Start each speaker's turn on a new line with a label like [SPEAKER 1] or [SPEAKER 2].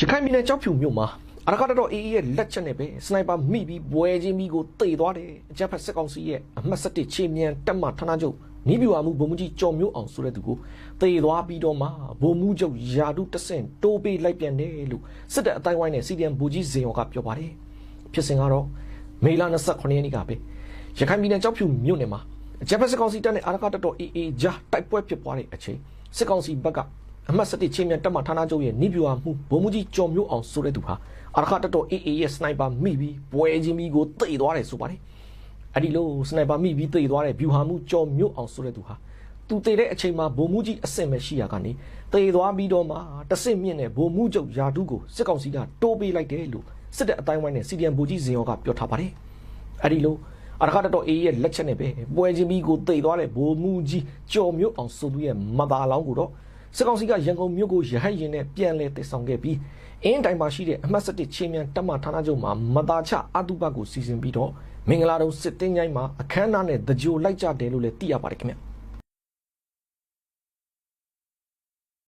[SPEAKER 1] ရခိုင်ပြည်နယ်ကြောက်ဖြူမြို့မှာအရကတတော်အေးအေးရဲ့လက်ချက်နဲ့ပဲစနိုက်ပါမိပြီးဘွဲချင်းမိကိုတေသွားတယ်အကြက်ဖက်စစ်ကောင်စီရဲ့အမှတ်7ချေမြန်တက်မှဌာနချုပ်နီးပြူဝမှုဗိုလ်မှူးကြီးကျော်မျိုးအောင်ဆိုတဲ့သူကိုတေသွားပြီးတော့မှဗိုလ်မှူးချုပ်ယာဒုတဆင့်တိုးပေးလိုက်ပြန်တယ်လို့စစ်တပ်အတိုင်းဝိုင်းနဲ့စီဒီအမ်ဘူကြီးဇင်ရော်ကပြောပါတယ်ဖြစ်စဉ်ကတော့မေလ29ရက်နေ့ကပဲရခိုင်ပြည်နယ်ကြောက်ဖြူမြို့နယ်မှာအကြက်ဖက်စစ်ကောင်စီတပ်နဲ့အရကတတော်အေးအေးကြားတိုက်ပွဲဖြစ်ပွားတဲ့အချိန်စစ်ကောင်စီဘက်က အမှတ်7ချင်းမြန်တက်မှဌာနချုပ်ရဲ့နိဗျူဟာမှုဘုံမူကြီးကျော်မျိုးအောင်ဆိုတဲ့သူဟာအရခတတော် AA ရဲ့စနိုက်ပါမိပြီးပွဲချင်းပြီးကိုတိတ်သွားတယ်ဆိုပါတယ်အဲ့ဒီလိုစနိုက်ပါမိပြီးတိတ်သွားတဲ့ဗျူဟာမှုကျော်မျိုးအောင်ဆိုတဲ့သူဟာသူတိတ်တဲ့အချိန်မှာဘုံမူကြီးအဆင့်ပဲရှိရကနေတိတ်သွားပြီးတော့မှတဆင့်မြင့်တဲ့ဘုံမူချုပ်ယာဒုကိုစစ်ကောင်စီကတိုးပေးလိုက်တယ်လို့စစ်တပ်အတိုင်းဝိုင်းနဲ့စီဒီအမ်ဘူကြီးဇင်ရောကပြောထားပါတယ်အဲ့ဒီလိုအရခတတော် AA ရဲ့လက်ချက်နဲ့ပဲပွဲချင်းပြီးကိုတိတ်သွားတဲ့ဘုံမူကြီးကျော်မျိုးအောင်ဆိုသူရဲ့မသာလောင်းကိုတော့ စစ်ကောင်စီကရန်ကုန်မြို့ကိုရဟတ်ရင်နဲ့ပြန်လဲတည်ဆောင်ခဲ့ပြီးအင်းတိုင်မှာရှိတဲ့အမှတ်7ချင်းမြန်တက်မဌာနချုပ်မှာမတာချအတုပကိုစီစဉ်ပြီးတော့မင်္ဂလာတုံးစစ်တင်းញိုင်းမှာအခမ်းအနားနဲ့တကြိုလိုက်ကြတယ်လို့လည်းသိရပါတယ်ခင်ဗျ